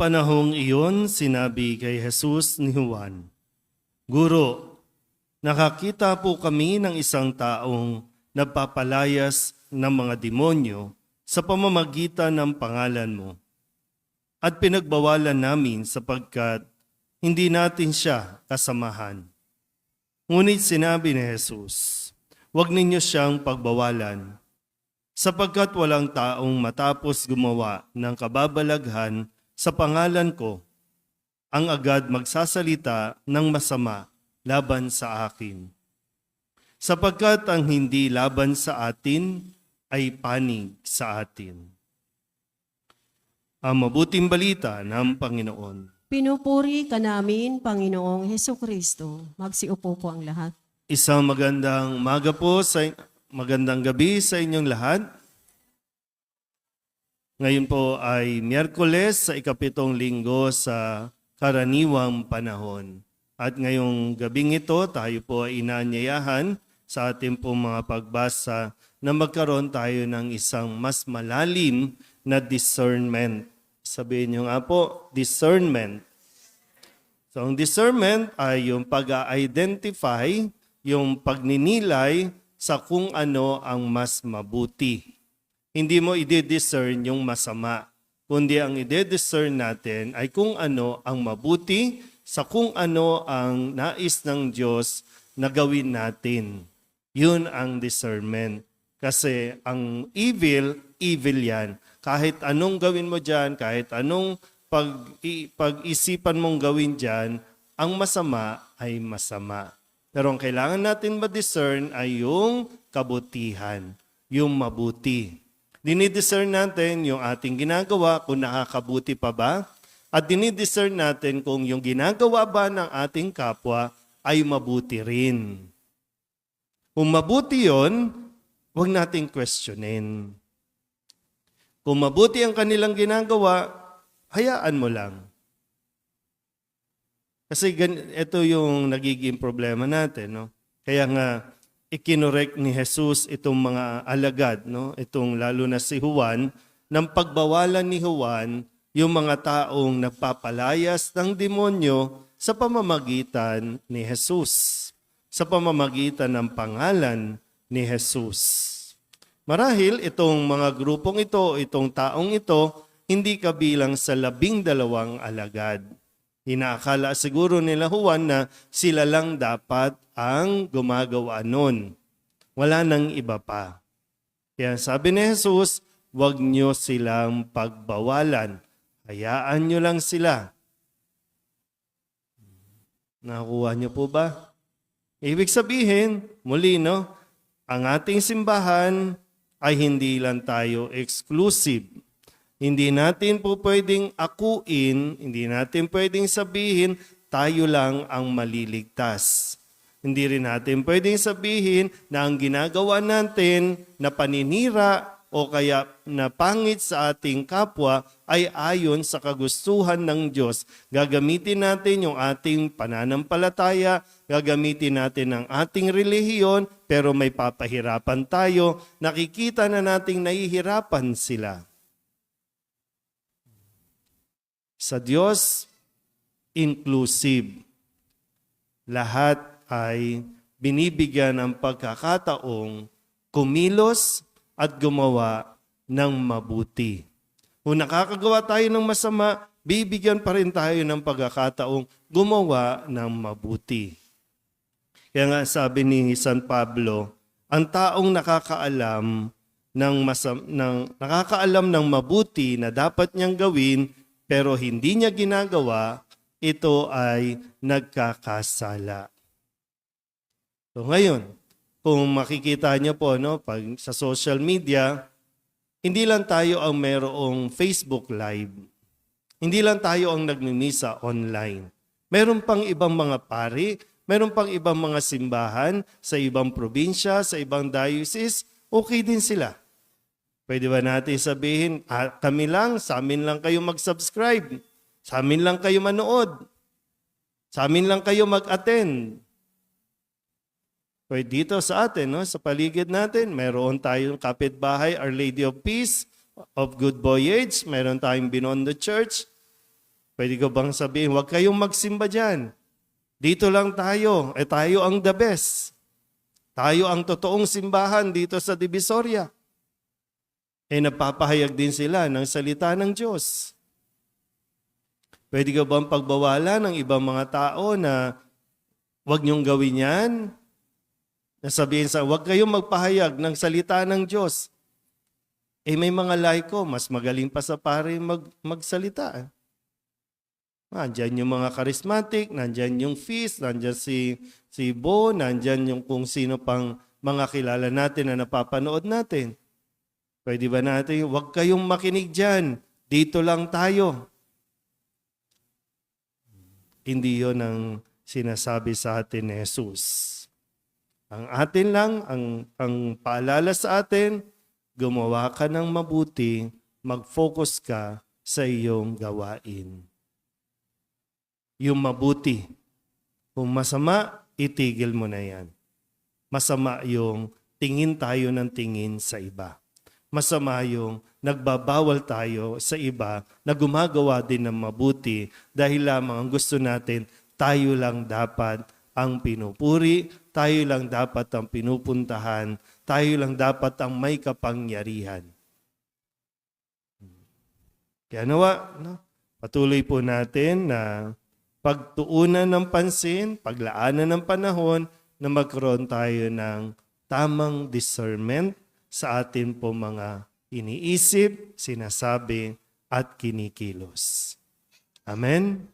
panahong iyon, sinabi kay Jesus ni Juan, Guro, nakakita po kami ng isang taong nagpapalayas ng mga demonyo sa pamamagitan ng pangalan mo. At pinagbawalan namin sapagkat hindi natin siya kasamahan. Ngunit sinabi ni Jesus, Huwag ninyo siyang pagbawalan, sapagkat walang taong matapos gumawa ng kababalaghan sa pangalan ko, ang agad magsasalita ng masama laban sa akin. Sapagkat ang hindi laban sa atin ay panig sa atin. Ang mabuting balita ng Panginoon. Pinupuri ka namin, Panginoong Heso Kristo. Magsiupo po ang lahat. Isang magandang maga po sa magandang gabi sa inyong lahat. Ngayon po ay Miyerkules sa ikapitong linggo sa karaniwang panahon. At ngayong gabing ito, tayo po ay inanyayahan sa ating pong mga pagbasa na magkaroon tayo ng isang mas malalim na discernment. Sabihin nyo nga po, discernment. So ang discernment ay yung pag-identify, yung pagninilay sa kung ano ang mas mabuti. Hindi mo i-discern yung masama, kundi ang i-discern natin ay kung ano ang mabuti sa kung ano ang nais ng Diyos na gawin natin. Yun ang discernment. Kasi ang evil, evil yan. Kahit anong gawin mo dyan, kahit anong pag-isipan mong gawin dyan, ang masama ay masama. Pero ang kailangan natin ma-discern ay yung kabutihan, yung mabuti. Dinidiscern natin yung ating ginagawa kung nakakabuti pa ba, at dinidiscern natin kung yung ginagawa ba ng ating kapwa ay mabuti rin. Kung mabuti yon, huwag nating questionin. Kung mabuti ang kanilang ginagawa, hayaan mo lang. Kasi ito yung nagiging problema natin. No? Kaya nga, ikinorek ni Jesus itong mga alagad, no? itong lalo na si Juan, ng pagbawalan ni Juan yung mga taong nagpapalayas ng demonyo sa pamamagitan ni Jesus, sa pamamagitan ng pangalan ni Jesus. Marahil itong mga grupong ito, itong taong ito, hindi kabilang sa labing dalawang alagad. Inaakala siguro nila Juan na sila lang dapat ang gumagawa nun. Wala nang iba pa. Kaya sabi ni Jesus, huwag nyo silang pagbawalan. Hayaan nyo lang sila. Nakuha nyo po ba? Ibig sabihin, muli no, ang ating simbahan ay hindi lang tayo exclusive. Hindi natin po pwedeng akuin, hindi natin pwedeng sabihin, tayo lang ang maliligtas. Hindi rin natin pwedeng sabihin na ang ginagawa natin na paninira o kaya na pangit sa ating kapwa ay ayon sa kagustuhan ng Diyos. Gagamitin natin yung ating pananampalataya, gagamitin natin ang ating relihiyon, pero may papahirapan tayo. Nakikita na nating nahihirapan sila. Sa Diyos, inclusive. Lahat ay binibigyan ng pagkakataong kumilos at gumawa ng mabuti. Kung nakakagawa tayo ng masama, bibigyan pa rin tayo ng pagkakataong gumawa ng mabuti. Kaya nga sabi ni San Pablo, ang taong nakakaalam ng, masam, ng nakakaalam ng mabuti na dapat niyang gawin pero hindi niya ginagawa, ito ay nagkakasala. So ngayon, kung makikita niyo po no, pag sa social media, hindi lang tayo ang merong Facebook Live. Hindi lang tayo ang nagmimisa online. Meron pang ibang mga pari, meron pang ibang mga simbahan sa ibang probinsya, sa ibang diocese, okay din sila. Pwede ba natin sabihin, ah, kami lang, sa amin lang kayo mag-subscribe, sa amin lang kayo manood, sa amin lang kayo mag-attend. Pwede dito sa atin, no, sa paligid natin, meron tayong kapitbahay, Our Lady of Peace, of Good Voyage, meron tayong Binondo Church. Pwede ko bang sabihin, huwag kayong magsimba dyan. Dito lang tayo. Eh tayo ang the best. Tayo ang totoong simbahan dito sa Divisoria. Eh napapahayag din sila ng salita ng Diyos. Pwede ka bang pagbawalan ng ibang mga tao na huwag niyong gawin yan? Nasabihin sa, huwag kayong magpahayag ng salita ng Diyos. Eh may mga laiko, mas magaling pa sa pare mag, magsalita. Nandyan yung mga charismatic, nandyan yung feast, nandyan si, si Bo, nandyan yung kung sino pang mga kilala natin na napapanood natin. Pwede ba natin, huwag kayong makinig dyan, dito lang tayo. Hindi yon ang sinasabi sa atin ni Jesus. Ang atin lang, ang, ang paalala sa atin, gumawa ka ng mabuti, mag-focus ka sa iyong gawain. Yung mabuti. Kung masama, itigil mo na yan. Masama yung tingin tayo ng tingin sa iba. Masama yung nagbabawal tayo sa iba na gumagawa din ng mabuti dahil lamang ang gusto natin, tayo lang dapat ang pinupuri, tayo lang dapat ang pinupuntahan, tayo lang dapat ang may kapangyarihan. Kaya nawa, no? patuloy po natin na pagtuunan ng pansin, paglaanan ng panahon na magkaroon tayo ng tamang discernment sa atin po mga iniisip, sinasabi, at kinikilos. Amen?